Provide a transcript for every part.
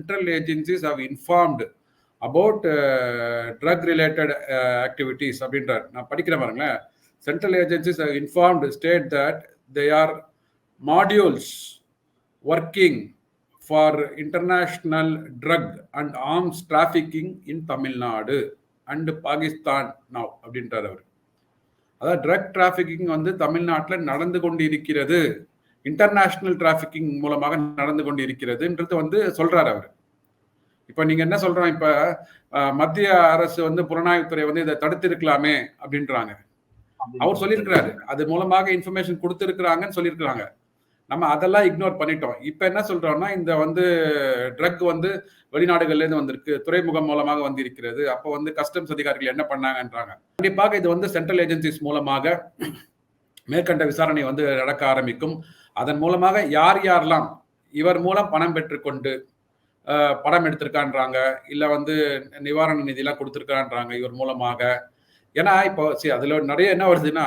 Central agencies have informed about drug related activities அப்படின்றார். நான் படிக்கிறேன் பாருங்களேன். Central agencies have informed state that they are modules working for international drug and arms trafficking in Tamil Nadu and Pakistan now அப்படின்றார் அவர். அதாவது drug trafficking வந்து தமிழ்நாட்டில் நடந்து கொண்டு இருக்கிறது இன்டர்நேஷனல் டிராஃபிக்கிங் மூலமாக நடந்து கொண்டு இருக்கிறதுன்றது வந்து சொல்றாரு அவர். இப்போ நீங்க என்ன சொல்றோம் இப்போ மத்திய அரசு வந்து புலனாய்வுத்துறை வந்து இதை தடுத்திருக்கலாமே அப்படின்றாங்க. அவர் சொல்லியிருக்கிறாரு. அது மூலமாக இன்ஃபர்மேஷன் கொடுத்துருக்குறாங்கன்னு சொல்லியிருக்கிறாங்க. நம்ம அதெல்லாம் இக்னோர் பண்ணிட்டோம். இப்போ என்ன சொல்றோம்னா இந்த வந்து ட்ரக் வந்து வெளிநாடுகள்லேருந்து வந்திருக்கு. துறைமுகம் மூலமாக வந்திருக்கிறது. அப்போ வந்து கஸ்டம்ஸ் அதிகாரிகள் என்ன பண்ணாங்கன்றாங்க. கண்டிப்பாக இது வந்து சென்ட்ரல் ஏஜென்சிஸ் மூலமாக மேற்கண்ட விசாரணை வந்து நடக்க ஆரம்பிக்கும். அதன் மூலமாக யார் யாரெல்லாம் இவர் மூலம் பணம் பெற்றுக்கொண்டு படம் எடுத்திருக்கான்றாங்க இல்லை வந்து நிவாரண நிதியெல்லாம் கொடுத்துருக்கான்றாங்க இவர் மூலமாக. ஏன்னா இப்போ சரி அதில் நிறைய என்ன வருதுன்னா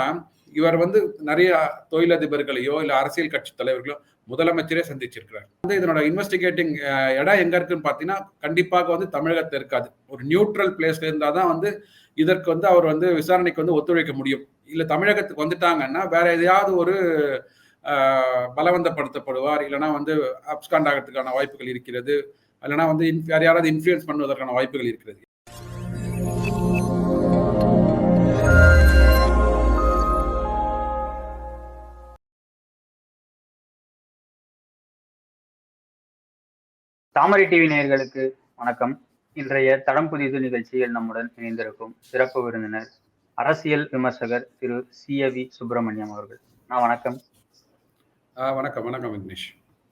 இவர் வந்து நிறைய தொழிலதிபர்களையோ இல்லை அரசியல் கட்சி தலைவர்களோ முதலமைச்சரே சந்திச்சிருக்கிறார். வந்து இதனோட இன்வெஸ்டிகேட்டிங் இடம் எங்க இருக்குன்னு பாத்தீங்கன்னா கண்டிப்பாக வந்து தமிழகத்தில் இருக்காது. ஒரு நியூட்ரல் பிளேஸ்ல இருந்தா தான் வந்து இதற்கு வந்து அவர் வந்து விசாரணைக்கு வந்து ஒத்துழைக்க முடியும். இல்ல தமிழகத்துக்கு வந்துட்டாங்கன்னா வேற எதையாவது ஒரு பலவந்தப்படுத்தப்படுவார். இல்லைன்னா வந்து அப்ஸ்காண்ட் ஆகிறதுக்கான வாய்ப்புகள் இருக்கிறது. இல்லைன்னா வந்து யாரையாவது யாராவது இன்ஃபுளுன்ஸ் பண்ணுவதற்கான வாய்ப்புகள் இருக்கிறது. தாமரை டிவி நேயர்களுக்கு வணக்கம். இன்றைய தடம் புதிது நிகழ்ச்சியில் நம்முடன் இணைந்திருக்கும் சிறப்பு விருந்தினர் அரசியல் விமர்சகர் திரு சியவி சுப்பிரமணியம் அவர்கள். நான் வணக்கம். வணக்கம் வணக்கம் விக்னேஷ்.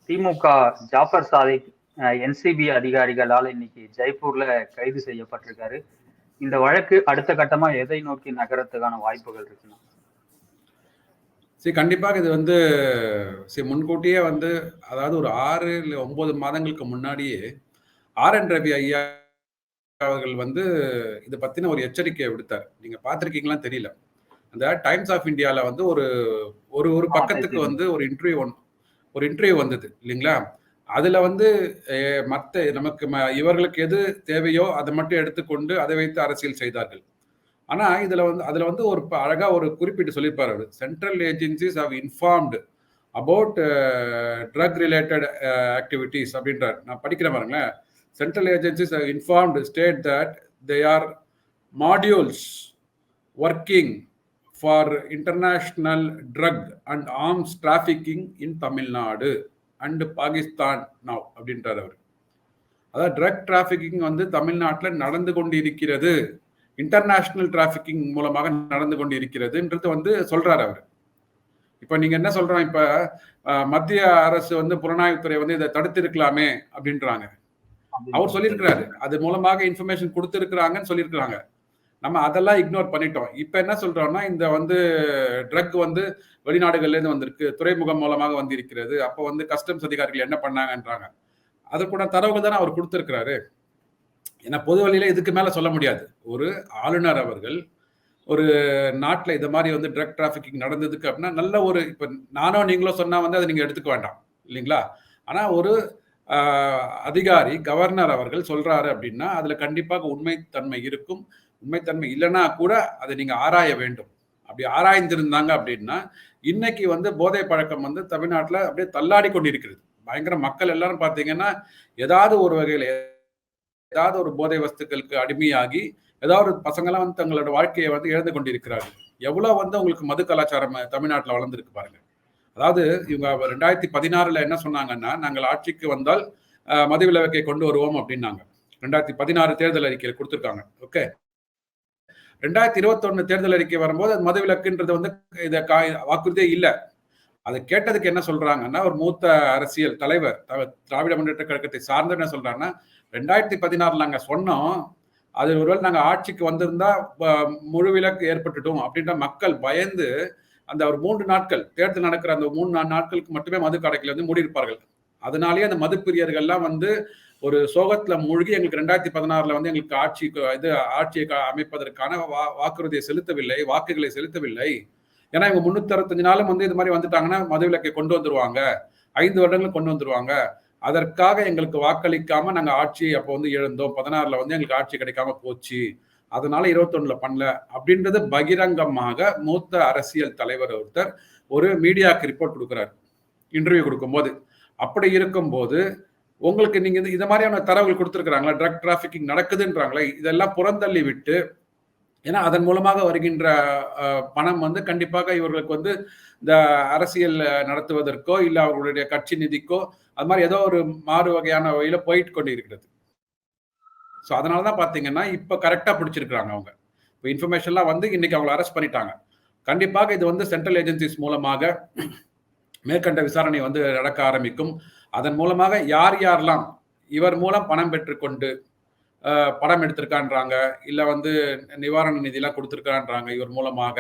திமுக ஜாஃபர் சாதிக் என்சிபி அதிகாரிகளால் இன்னைக்கு ஜெய்ப்பூர்ல கைது செய்யப்பட்டிருக்காரு. இந்த வழக்கு அடுத்த கட்டமா எதை நோக்கி நகரத்துக்கான வாய்ப்புகள் இருக்குன்னா சரி கண்டிப்பாக இது வந்து சரி முன்கூட்டியே வந்து அதாவது ஒரு ஆறு இல்லை ஒன்பது மாதங்களுக்கு முன்னாடியே ஆர் என் ரவி ஐயா அவர்கள் வந்து இதை பத்தின ஒரு எச்சரிக்கையை விடுத்தார். நீங்க பார்த்துருக்கீங்களான்னு தெரியல. அந்த டைம்ஸ் ஆஃப் இந்தியாவில் வந்து ஒரு ஒரு ஒரு பக்கத்துக்கு வந்து ஒரு இன்டர்வியூ ஒன் ஒரு இன்டர்வியூ வந்தது இல்லைங்களா? அதுல வந்து மற்ற நமக்கு இவர்களுக்கு எது தேவையோ அதை மட்டும் எடுத்துக்கொண்டு அதை வைத்து அரசியல் செய்தார்கள். ஆனா இதுல வந்து அதுல வந்து ஒரு அழகா ஒரு குறிப்பிட்டு சொல்லியிருப்பாரு அவர். Central agencies have informed about drug related activities அப்படின்றார். நான் படிக்கிறேன் பாருங்களேன். Central agencies have informed state that they are modules working for international drug and arms trafficking in Tamil Nadu and Pakistan now அப்படின்றார் அவர். அதாவது ட்ரக் டிராஃபிக்கிங் வந்து தமிழ்நாட்டில் நடந்து கொண்டு இருக்கிறது இன்டர்நேஷனல் டிராஃபிக்கிங் மூலமாக நடந்து கொண்டு இருக்கிறதுன்றது வந்து சொல்றாரு அவர். இப்போ நீங்க என்ன சொல்றோம்? இப்ப மத்திய அரசு வந்து புலனாய்வுத்துறை வந்து இதை தடுத்திருக்கலாமே அப்படின்றாங்க. அவர் சொல்லியிருக்கிறாரு. அது மூலமாக இன்ஃபர்மேஷன் கொடுத்துருக்குறாங்கன்னு சொல்லியிருக்கிறாங்க. நம்ம அதெல்லாம் இக்னோர் பண்ணிட்டோம். இப்போ என்ன சொல்றோம்னா இந்த வந்து ட்ரக் வந்து வெளிநாடுகள்லேருந்து வந்திருக்கு. துறைமுகம் மூலமாக வந்திருக்கிறது. அப்போ வந்து கஸ்டம்ஸ் அதிகாரிகள் என்ன பண்ணாங்கன்றாங்க. அதற்குண்டான தரவுகள் தானே அவர் கொடுத்துருக்கிறாரு. ஏன்னா பொது வழியில இதுக்கு மேலே சொல்ல முடியாது. ஒரு ஆளுநர் அவர்கள் ஒரு நாட்டில் இந்த மாதிரி வந்து ட்ரக் டிராஃபிக்கிங் நடந்ததுக்கு அப்படின்னா நல்ல ஒரு இப்போ நானோ நீங்களும் சொன்னால் வந்து அதை நீங்கள் எடுத்துக்க வேண்டாம். இல்லைங்களா? ஆனால் ஒரு அதிகாரி கவர்னர் அவர்கள் சொல்கிறாரு அப்படின்னா அதில் கண்டிப்பாக உண்மைத்தன்மை இருக்கும். உண்மைத்தன்மை இல்லைன்னா கூட அதை நீங்கள் ஆராய வேண்டும். அப்படி ஆராய்ந்திருந்தாங்க அப்படின்னா இன்னைக்கு வந்து போதை பழக்கம் வந்து தமிழ்நாட்டில் அப்படியே தள்ளாடி கொண்டிருக்கிறது. பயங்கர மக்கள் எல்லாரும் பார்த்தீங்கன்னா ஏதாவது ஒரு வகையில் ஏதாவது ஒரு போதை வஸ்துக்களுக்கு அடிமையாகி ஏதாவது ஒரு பசங்களாம் வந்து தங்களோட வாழ்க்கையை வந்து இழந்து கொண்டிருக்கிறார்கள். எவ்வளவு வந்து உங்களுக்கு மது கலாச்சாரம் தமிழ்நாட்டில் வளர்ந்துருக்கு பாருங்க. அதாவது இவங்க ரெண்டாயிரத்தி பதினாறுல என்ன சொன்னாங்கன்னா நாங்கள் ஆட்சிக்கு வந்தால் மது விலக்கை கொண்டு வருவோம் அப்படின்னாங்க. ரெண்டாயிரத்தி பதினாறு தேர்தல் அறிக்கையில் கொடுத்துருக்காங்க. ஓகே. ரெண்டாயிரத்தி இருபத்தொன்னு தேர்தல் அறிக்கை வரும்போது அது விலக்குன்றது வந்து இதை கா வாக்குறுதியே இல்லை. அது கேட்டதுக்கு என்ன சொல்றாங்கன்னா ஒரு மூத்த அரசியல் தலைவர் திராவிட முன்னேற்ற கழகத்தை சார்ந்த என்ன சொல்றாங்கன்னா ரெண்டாயிரத்தி பதினாறுல நாங்கள் சொன்னோம். அது ஒருவேளை நாங்கள் ஆட்சிக்கு வந்திருந்தா முழுவிலக்கு ஏற்பட்டுட்டோம் அப்படின்ற மக்கள் பயந்து அந்த ஒரு மூன்று நாட்கள் தேர்தல் நடக்கிற அந்த மூணு நாட்களுக்கு மட்டுமே மது கடைகள் வந்து மூடியிருப்பார்கள். அதனாலேயே அந்த மது பிரியர்கள்லாம் வந்து ஒரு சோகத்துல மூழ்கி எங்களுக்கு ரெண்டாயிரத்தி பதினாறுல வந்து எங்களுக்கு ஆட்சி இது ஆட்சியை அமைப்பதற்கான வா வாக்குறுதியை செலுத்தவில்லை வாக்குகளை செலுத்தவில்லை. ஏன்னா இவங்க முன்னூத்தி அறுபத்தஞ்சு நாளும் வந்து இது மாதிரி வந்துட்டாங்கன்னா மதுவிலக்கை கொண்டு வந்துருவாங்க. ஐந்து வருடங்கள் கொண்டு வந்துருவாங்க. அதற்காக எங்களுக்கு வாக்களிக்காம நாங்க ஆட்சி அப்போ வந்து இழந்தோம். பதினாறுல வந்து எங்களுக்கு ஆட்சி கிடைக்காம போச்சு. அதனால இருபத்தொன்னுல பண்ணல. அப்படின்றது பகிரங்கமாக மூத்த அரசியல் தலைவர் ஒருத்தர் ஒரு மீடியாவுக்கு ரிப்போர்ட் கொடுக்குறாரு. இன்டர்வியூ கொடுக்கும்போது. அப்படி இருக்கும்போது உங்களுக்கு நீங்க இந்த- மாதிரியான தரவுகள் கொடுத்துருக்காங்களா ட்ரக் டிராஃபிக்கிங் நடக்குதுன்றாங்களே? இதெல்லாம் புறந்தள்ளி விட்டு ஏன்னா அதன் மூலமாக வருகின்ற பணம் வந்து கண்டிப்பாக இவர்களுக்கு வந்து இந்த அரசியல் நடத்துவதற்கோ இல்ல அவர்களுடைய கட்சி நிதிக்கோ அது மாதிரி ஏதோ ஒரு மாறு வகையான வகையில போயிட்டு கொண்டு இருக்கிறது ஸோ அதனால தான் பார்த்தீங்கன்னா இப்போ கரெக்டாக பிடிச்சிருக்கிறாங்க அவங்க. இப்போ இன்ஃபர்மேஷன்லாம் வந்து இன்னைக்கு அவங்களை அரெஸ்ட் பண்ணிட்டாங்க. கண்டிப்பாக இது வந்து சென்ட்ரல் ஏஜென்சிஸ் மூலமாக மேற்கண்ட விசாரணை வந்து நடக்க ஆரம்பிக்கும். அதன் மூலமாக யார் யாரெல்லாம் இவர் மூலம் பணம் பெற்றுக்கொண்டு படம் எடுத்திருக்கான்றாங்க. இல்லை வந்து நிவாரண நிதியெலாம் கொடுத்துருக்கான்றாங்க இவர் மூலமாக.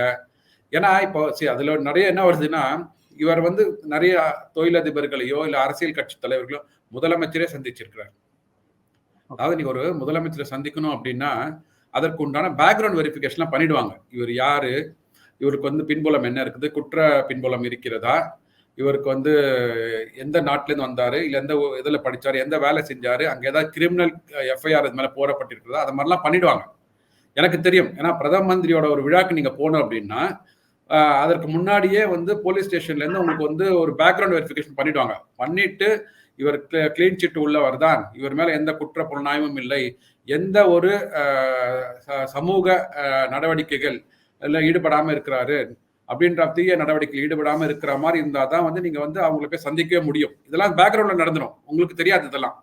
ஏன்னா இப்போ சரி அதில் நிறைய என்ன வருதுன்னா இவர் வந்து நிறைய தொழிலதிபர்களையோ இல்லை அரசியல் கட்சி தலைவர்களோ முதலமைச்சரே சந்திச்சிருக்கிறார். அதாவது நீ ஒரு முதலமைச்சரை சந்திக்கணும் அப்படின்னா அதற்கு உண்டான பேக்ரவுண்ட் வெரிஃபிகேஷன்லாம் பண்ணிடுவாங்க. இவர் யாரு? இவருக்கு வந்து பின்புலம் என்ன இருக்குது? குற்ற பின்புலம் இருக்கிறதா? இவருக்கு வந்து எந்த நாட்டிலேருந்து வந்தாரு இல்லை எந்த இதில் படித்தார் எந்த வேலை செஞ்சாரு அங்கே ஏதாவது கிரிமினல் எஃப்ஐஆர் இது மேலே போடப்பட்டிருக்கிறதா அது மாதிரிலாம் பண்ணிடுவாங்க. எனக்கு தெரியும். ஏன்னா பிரதம மந்திரியோட ஒரு விழாக்கு நீங்கள் போனோம் அப்படின்னா அதற்கு முன்னாடியே வந்து போலீஸ் ஸ்டேஷன்லேருந்து உங்களுக்கு வந்து ஒரு பேக்ரவுண்ட் வெரிஃபிகேஷன் பண்ணிடுவாங்க. பண்ணிட்டு இவர் கிளீன் சிட் உள்ளவர் தான் இவர் மேலே எந்த குற்ற புலனாய்வும் இல்லை. எந்த ஒரு ச- சமூக நடவடிக்கைகள் இல்லை ஈடுபடாமல் இருக்கிறாரு. அப்படின்ற தீய நடவடிக்கையில் ஈடுபடாம இருக்கிற மாதிரி இருந்தா தான் வந்து நீங்க வந்து அவங்கள போய் சந்திக்கவே முடியும். இதெல்லாம் பேக்ரவுண்ட்ல நடந்துடும் உங்களுக்கு தெரியாது இதெல்லாம்.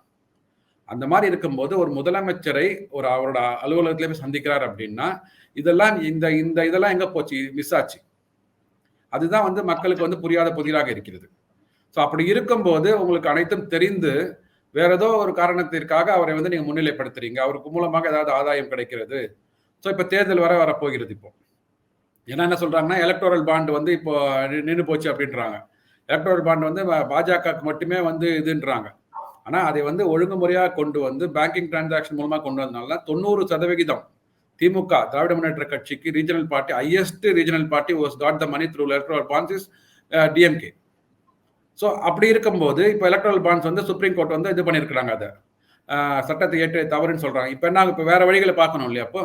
அந்த மாதிரி இருக்கும்போது ஒரு முதலமைச்சரை ஒரு அவரோட அலுவலகத்திலே போய் சந்திக்கிறார் அப்படின்னா இதெல்லாம் இந்த இந்த இதெல்லாம் எங்க போச்சு? மிஸ் ஆச்சு. அதுதான் வந்து மக்களுக்கு வந்து புரியாத புதிராக இருக்கிறது. ஸோ அப்படி இருக்கும்போது உங்களுக்கு அனைத்தும் தெரிந்து வேற ஏதோ ஒரு காரணத்திற்காக அவரை வந்து நீங்க முன்னிலைப்படுத்துறீங்க. அவருக்கு மூலமாக ஏதாவது ஆதாயம் கிடைக்கிறது. ஸோ இப்போ தேர்தல் வர வரப்போகிறது இப்போ. ஏன்னா என்ன சொல்றாங்கன்னா எலக்டோரல் பாண்ட் வந்து இப்போ நின்று போச்சு அப்படின்றாங்க. எலக்டோரல் பாண்ட் வந்து பாஜகவுக்கு மட்டுமே வந்து இதுன்றாங்க. ஆனால் அதை வந்து ஒழுங்குமுறையாக கொண்டு வந்து பேங்கிங் டிரான்சாக்ஷன் மூலமாக கொண்டு வந்தனால தொண்ணூறு சதவிகிதம் திமுக திராவிட முன்னேற்ற கட்சிக்கு regional party highest regional party was got the money through electoral bonds is DMK so அப்படி இருக்கும்போது இப்போ எலக்ட்ரல் பாண்ட்ஸ் வந்து சுப்ரீம் கோர்ட் வந்து இது பண்ணியிருக்கிறாங்க அதை. சட்டத்தை ஏற்ற தவறுன்னு சொல்கிறாங்க இப்போ என்ன இப்போ வேற வழிகளை பார்க்கணும் இல்லையா அப்போ?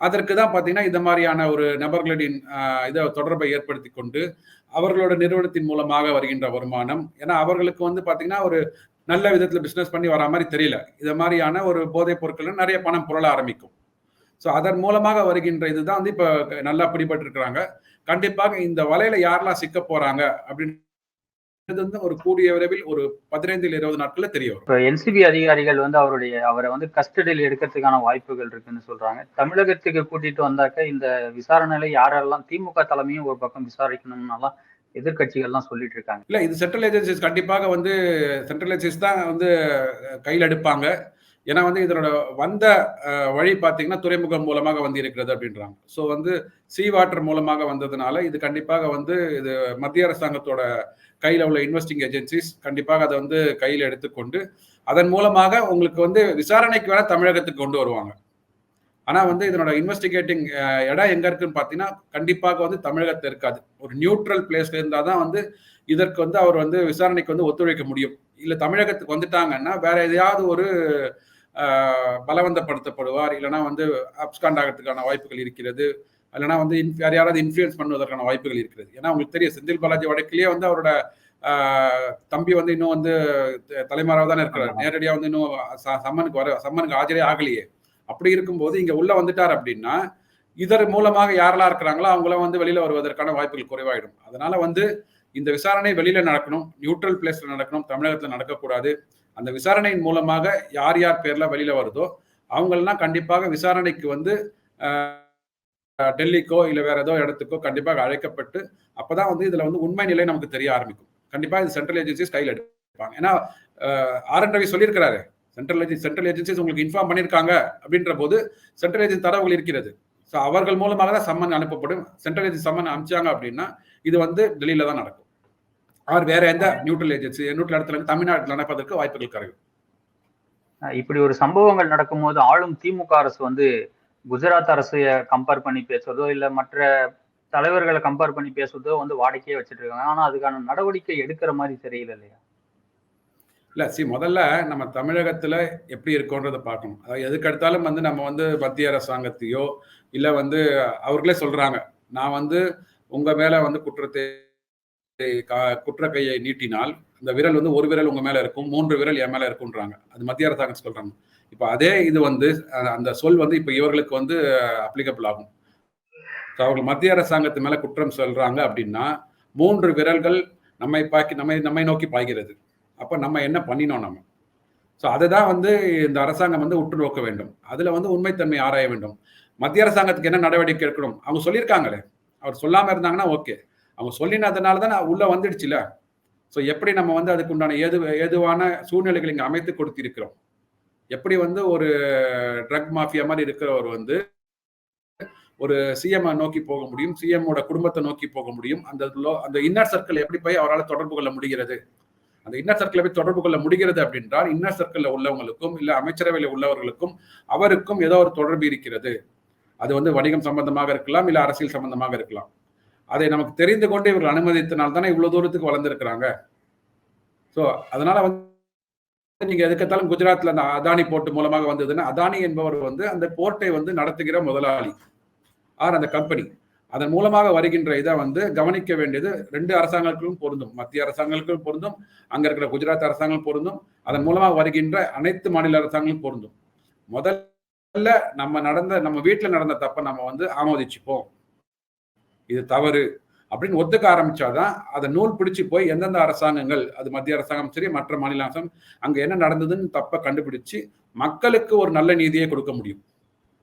அதற்கு தான் பார்த்தீங்கன்னா இந்த மாதிரியான ஒரு நபர்களின் இதை தொடர்பை ஏற்படுத்தி கொண்டு அவர்களோட நிறுவனத்தின் மூலமாக வருகின்ற வருமானம். ஏன்னா அவர்களுக்கு வந்து பார்த்தீங்கன்னா ஒரு நல்ல விதத்தில் பிஸ்னஸ் பண்ணி வரா மாதிரி தெரியல. இது மாதிரியான ஒரு போதைப் பொருட்கள் நிறைய பணம் புரள ஆரம்பிக்கும். ஸோ அதன் மூலமாக வருகின்ற இதுதான் வந்து இப்போ நல்லா பிடிபட்டு இருக்கிறாங்க கண்டிப்பாக இந்த வலையில யாரெல்லாம் சிக்க போறாங்க வந்து ஒரு கூடிய விரைவில் ஒரு பதினைந்து இருபது நாட்கள்ல தெரிய வரும். என்சிபி அதிகாரிகள் வந்து அவருடைய அவரை வந்து கஸ்டடியில் எடுக்கிறதுக்கான வாய்ப்புகள் இருக்குன்னு சொல்றாங்க. தமிழகத்துக்கு கூட்டிட்டு வந்தாக்க இந்த விசாரணையில யாரெல்லாம் திமுக தலைமையும் ஒரு பக்கம் விசாரிக்கணும்னாலாம் எதிர்க்கட்சிகள்லாம் சொல்லிட்டு இருக்காங்க. இல்ல இது சென்ட்ரல் ஏஜென்சிஸ் கண்டிப்பாக வந்து சென்ட்ரல் ஏஜென்சிஸ் தான் வந்து கையில் எடுப்பாங்க. ஏன்னா வந்து இதனோட வந்த வழி பார்த்தீங்கன்னா துறைமுகம் மூலமாக வந்து இருக்கிறது அப்படின்றாங்க. ஸோ வந்து சீ வாட்டர் மூலமாக வந்ததுனால இது கண்டிப்பாக வந்து இது மத்திய அரசாங்கத்தோட கையில் உள்ள இன்வெஸ்டிங் ஏஜென்சிஸ் கண்டிப்பாக அதை வந்து கையில் எடுத்துக்கொண்டு அதன் மூலமாக உங்களுக்கு வந்து விசாரணைக்கு வேணால் தமிழகத்துக்கு கொண்டு வருவாங்க. ஆனால் வந்து இதனோட இன்வெஸ்டிகேட்டிங் இடம் எங்கே இருக்குன்னு பார்த்தீங்கன்னா கண்டிப்பாக வந்து தமிழகத்தில் இருக்காது. ஒரு நியூட்ரல் பிளேஸ்ல இருந்தால் தான் வந்து இதற்கு வந்து அவர் வந்து விசாரணைக்கு வந்து ஒத்துழைக்க முடியும். இல்லை தமிழகத்துக்கு வந்துட்டாங்கன்னா வேற எதையாவது ஒரு பலவந்தப்படுத்தப்படுவார். இல்லைன்னா வந்து அப்ஸ்காண்ட் ஆகிறதுக்கான வாய்ப்புகள் இருக்கிறது. இல்லைன்னா வந்து யார் யாராவது இன்ஃப்ளூயன்ஸ் பண்ணுவதற்கான வாய்ப்புகள் இருக்கிறது. ஏன்னா உங்களுக்கு தெரியும் செந்தில் பாலாஜி வழக்கிலேயே வந்து அவரோட தம்பி வந்து இன்னும் வந்து தலைமறைவாக தானே இருக்கிறார். ஆமா. நேரடியா வந்து இன்னும் சம்மனுக்கு வர சம்மனுக்கு ஆஜரே ஆகலையே. அப்படி இருக்கும்போது இங்க உள்ள வந்துட்டார் அப்படின்னா இதர் மூலமாக யாரெல்லாம் இருக்கிறாங்களோ அவங்களாம் வந்து வெளியில வருவதற்கான வாய்ப்புகள் குறைவாயிடும். அதனால வந்து இந்த விசாரணை வெளியில நடக்கணும் நியூட்ரல் பிளேஸ்ல நடக்கணும் தமிழகத்துல நடக்கக்கூடாது. அந்த விசாரணையின் மூலமாக யார் யார் பேர்ல வெளியில வருதோ அவங்களெல்லாம் கண்டிப்பாக விசாரணைக்கு வந்து டெல்லிக்கோ இல்ல வேற ஏதோ இடத்துக்கோ கண்டிப்பாக அழைக்கப்பட்டு அப்பதான் வந்து இதுல வந்து உண்மை நிலை நமக்கு தெரிய ஆரம்பிக்கும். கண்டிப்பா இது சென்ட்ரல் ஏஜென்சிஸ் கையில் எடுப்பாங்க. ஏன்னா ஆர் என் ரவி சொல்லியிருக்கிறாரு சென்ட்ரல் ஏஜென்சி சென்ட்ரல் ஏஜென்சிஸ் உங்களுக்கு இன்ஃபார்ம் பண்ணியிருக்காங்க அப்படின்ற போது சென்ட்ரல் ஏஜென்சி தரவுகள் இருக்கிறது. ஸோ அவர்கள் மூலமாக தான் சம்மன் அனுப்பப்படும். சென்ட்ரல் ஏஜென்சி சம்மன் அனுப்பிச்சாங்க அப்படின்னா இது வந்து டெல்லியில தான் நடக்கும். அவர் வேற எந்த நியூட்ரல் ஏஜென்சி நியூட்ரல் இடத்துல தமிழ்நாட்டில் நடப்பதற்கு வாய்ப்புகள் அஹ் இப்படி ஒரு சம்பவங்கள் நடக்கும்போது ஆளும் திமுக அரசு வந்து குஜராத் அரசைய கம்பேர் பண்ணி பேசுறதோ இல்ல மற்ற தலைவர்களை கம்பேர் பண்ணி பேசுறதோ வந்து வாடிக்கையே வச்சுட்டு இருக்காங்க. ஆனா அதுக்கான நடவடிக்கை எடுக்கிற மாதிரி தெரியல இல்லையா? இல்ல சி முதல்ல நம்ம தமிழகத்துல எப்படி இருக்கோன்றத பார்க்கணும். அதாவது எதுக்கெடுத்தாலும் வந்து நம்ம வந்து மத்திய அரசாங்கத்தையோ இல்ல வந்து அவர்களே சொல்றாங்க. நான் வந்து உங்க மேல வந்து குற்றத்தை குற்ற கையை நீட்டினால் இந்த விரல் வந்து ஒரு விரல் உங்க மேல இருக்கும் மூன்று விரல் என் மேல இருக்கும்ன்றாங்க. அது மத்திய அரசாங்கம் சொல்றாங்க. இப்ப அதே இது வந்து அந்த சொல் வந்து இப்ப இவர்களுக்கு வந்து அப்ளிகபிள் ஆகும். அவர்கள் மத்திய அரசாங்கத்து மேல குற்றம் சொல்றாங்க அப்படின்னா மூன்று விரல்கள் நம்மை பாக்கி நம்மை நம்மை நோக்கி பாய்கிறது. அப்ப நம்ம என்ன பண்ணினோம் நம்ம? ஸோ அதை தான் வந்து இந்த அரசாங்கம் வந்து உற்று நோக்க வேண்டும். அதுல வந்து உண்மைத்தன்மை ஆராய வேண்டும். மத்திய அரசாங்கத்துக்கு என்ன நடவடிக்கை எடுக்கணும்? அவங்க சொல்லியிருக்காங்களே. அவர் சொல்லாம இருந்தாங்கன்னா ஓகே. அவங்க சொல்லினதுனால தான் உள்ளே வந்துடுச்சுல. ஸோ எப்படி நம்ம வந்து அதுக்கு உண்டான ஏது ஏதுவான சூழ்நிலைகள் இங்கே அமைத்து கொடுத்திருக்கிறோம்? எப்படி வந்து ஒரு ட்ரக் மாஃபியா மாதிரி இருக்கிறவர் வந்து ஒரு சிஎம் நோக்கி போக முடியும் சிஎம்மோட குடும்பத்தை நோக்கி போக முடியும் அந்த அந்த இன்னர் சர்க்கிள் எப்படி போய் அவரால் தொடர்பு கொள்ள முடிகிறது? அந்த இன்னர் சர்க்கிளை போய் தொடர்பு கொள்ள முடிகிறது அப்படின்றால் இன்னர் சர்க்கிளில் உள்ளவங்களுக்கும் இல்லை அமைச்சரவையில் உள்ளவர்களுக்கும் அவருக்கும் ஏதோ ஒரு தொடர்பு இருக்கிறது. அது வந்து வணிகம் சம்பந்தமாக இருக்கலாம் இல்லை அரசியல் சம்பந்தமாக இருக்கலாம். அதை நமக்கு தெரிந்து கொண்டு இவர்கள் அனுமதித்தனால் தானே இவ்வளவு தூரத்துக்கு வளர்ந்துருக்கிறாங்க. ஸோ அதனால வந்து நீங்க எதுக்கத்தாலும் குஜராத்ல அந்த அதானி போர்ட் மூலமாக வந்ததுன்னா அதானி என்பவர் வந்து அந்த போர்ட்டை வந்து நடத்துகிற முதலாளி. ஆர் அந்த கம்பெனி. அதன் மூலமாக வருகின்ற இதை வந்து கவனிக்க வேண்டியது ரெண்டு அரசாங்கங்களுக்கும் பொருந்தும். மத்திய அரசாங்கங்களுக்கும் பொருந்தும் அங்க இருக்கிற குஜராத் அரசாங்கம் பொருந்தும் அதன் மூலமாக வருகின்ற அனைத்து மாநில அரசாங்கங்களும் பொருந்தும். முதல்ல நம்ம நடந்த நம்ம வீட்டுல நடந்த தப்பை நம்ம வந்து ஆமோதிச்சுப்போம். இது தவறு அப்படின்னு ஒத்துக்க ஆரம்பிச்சாதான் அதை நூல் பிடிச்சு போய் எந்தெந்த அரசாங்கங்கள் அது மத்திய அரசாங்கம் சரி மற்ற மாநில அரசாங்கம் அங்க என்ன நடந்ததுன்னு தப்ப கண்டுபிடிச்சு மக்களுக்கு ஒரு நல்ல நீதியை கொடுக்க முடியும்.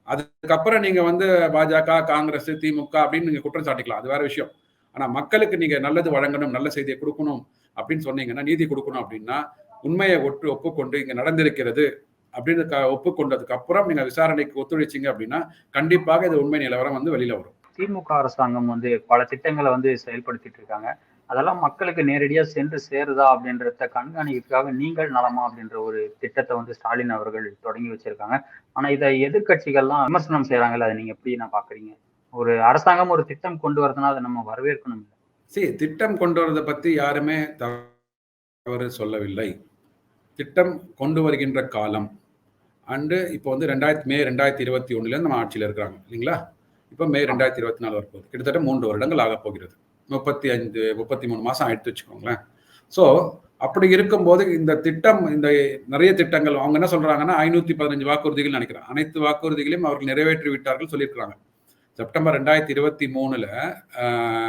அதுக்கப்புறம் நீங்க வந்து பாஜக காங்கிரஸ் திமுக அப்படின்னு நீங்க குற்றம் சாட்டிக்கலாம். அது வேற விஷயம். ஆனா மக்களுக்கு நீங்க நல்லது வழங்கணும் நல்ல செய்தியை கொடுக்கணும் அப்படின்னு சொன்னீங்கன்னா நீதி கொடுக்கணும் அப்படின்னா உண்மையை ஒட்டு ஒப்புக்கொண்டு இங்க நடந்திருக்கிறது அப்படின்னு க- ஒப்புக்கொண்டதுக்கு அப்புறம் நீங்க விசாரணைக்கு ஒத்துழைச்சிங்க அப்படின்னா கண்டிப்பாக இது உண்மை நிலவரம் வந்து வெளியில வரும். திமுக அரசாங்கம் வந்து பல திட்டங்களை வந்து செயல்படுத்திட்டு இருக்காங்க. அதெல்லாம் மக்களுக்கு நேரடியா சென்று சேருதா அப்படின்றத கண்காணிக்கிறதுக்காக நீங்கள் நலமா அப்படின்ற ஒரு திட்டத்தை வந்து ஸ்டாலின் அவர்கள் தொடங்கி வச்சிருக்காங்க. ஆனா இதை எதிர்கட்சிகள்லாம் விமர்சனம் செய்யறாங்கல்ல அதை நீங்க எப்படி நான் பாக்குறீங்க ஒரு அரசாங்கம் ஒரு திட்டம் கொண்டு வரதுன்னா அதை நம்ம வரவேற்கணும் சரி திட்டம் கொண்டு வரதை பத்தி யாருமே தவறு சொல்லவில்லை. திட்டம் கொண்டு வருகின்ற காலம். அண்டு இப்போ வந்து ரெண்டாயிரத்தி மே ரெண்டாயிரத்தி இருபத்தி ஒண்ணுல நம்ம ஆட்சியில் இருக்கிறாங்க இல்லைங்களா? இப்போ மே ரெண்டாயிரத்தி இருபத்தி நாலு வரப்போகுது. கிட்டத்தட்ட மூன்று வருடங்கள் ஆக போகிறது. முப்பத்தி அஞ்சு முப்பத்தி மூணு மாதம் ஆயிடுத்து வச்சுக்கோங்களேன். ஸோ அப்படி இருக்கும்போது இந்த திட்டம் இந்த நிறைய திட்டங்கள் அவங்க என்ன சொல்றாங்கன்னா ஐநூத்தி பதினஞ்சு வாக்குறுதிகள் நினைக்கிறேன். அனைத்து வாக்குறுதிகளையும் அவர்கள் நிறைவேற்றி விட்டார்கள் சொல்லியிருக்கிறாங்க. செப்டம்பர் ரெண்டாயிரத்தி இருபத்தி மூணுல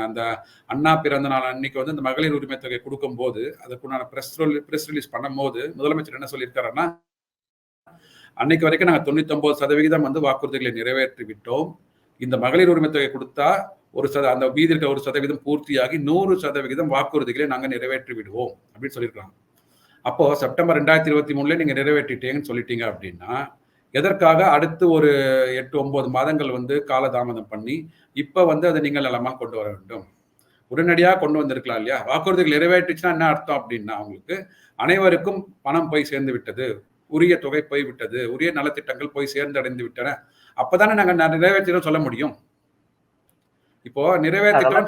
அந்த அண்ணா பிறந்த நாள் அன்னைக்கு வந்து இந்த மகளிர் உரிமை தொகை கொடுக்கும்போது அதுக்குண்டான ப்ரெஸ் ப்ரெஸ் ரிலீஸ் பண்ணும்போது முதலமைச்சர் என்ன சொல்லியிருக்காருன்னா அன்னைக்கு வரைக்கும் நாங்கள் தொண்ணூத்தொன்பது சதவிகிதம் வந்து வாக்குறுதிகளை நிறைவேற்றி விட்டோம் இந்த மகளிர் உரிமை தொகை கொடுத்தா ஒரு சத அந்த மீதி இருக்க ஒரு சதவீதம் பூர்த்தியாகி நூறு சதவிகிதம் வாக்குறுதிகளை நாங்கள் நிறைவேற்றி விடுவோம் அப்படின்னு சொல்லியிருக்காங்க. அப்போ செப்டம்பர் ரெண்டாயிரத்தி இருபத்தி மூணுல நீங்க நிறைவேற்றிட்டீங்கன்னு சொல்லிட்டீங்க அப்படின்னா எதற்காக அடுத்து ஒரு எட்டு ஒன்பது மாதங்கள் வந்து காலதாமதம் பண்ணி இப்போ வந்து அதை நீங்கள் நலமாக கொண்டு வர வேண்டும்? உடனடியாக கொண்டு வந்திருக்கலாம் இல்லையா? வாக்குறுதிகள் நிறைவேற்றுச்சுன்னா என்ன அர்த்தம் அப்படின்னா அவங்களுக்கு அனைவருக்கும் பணம் போய் சேர்ந்து விட்டது உரிய தொகை போய் விட்டது உரிய நலத்திட்டங்கள் போய் சேர்ந்தடைந்து விட்டன. அப்பதானே நாங்க ந- நிறைவேற்றினோம் சொல்ல முடியும். இப்போ நிறைவேற்றிக்கிறோம்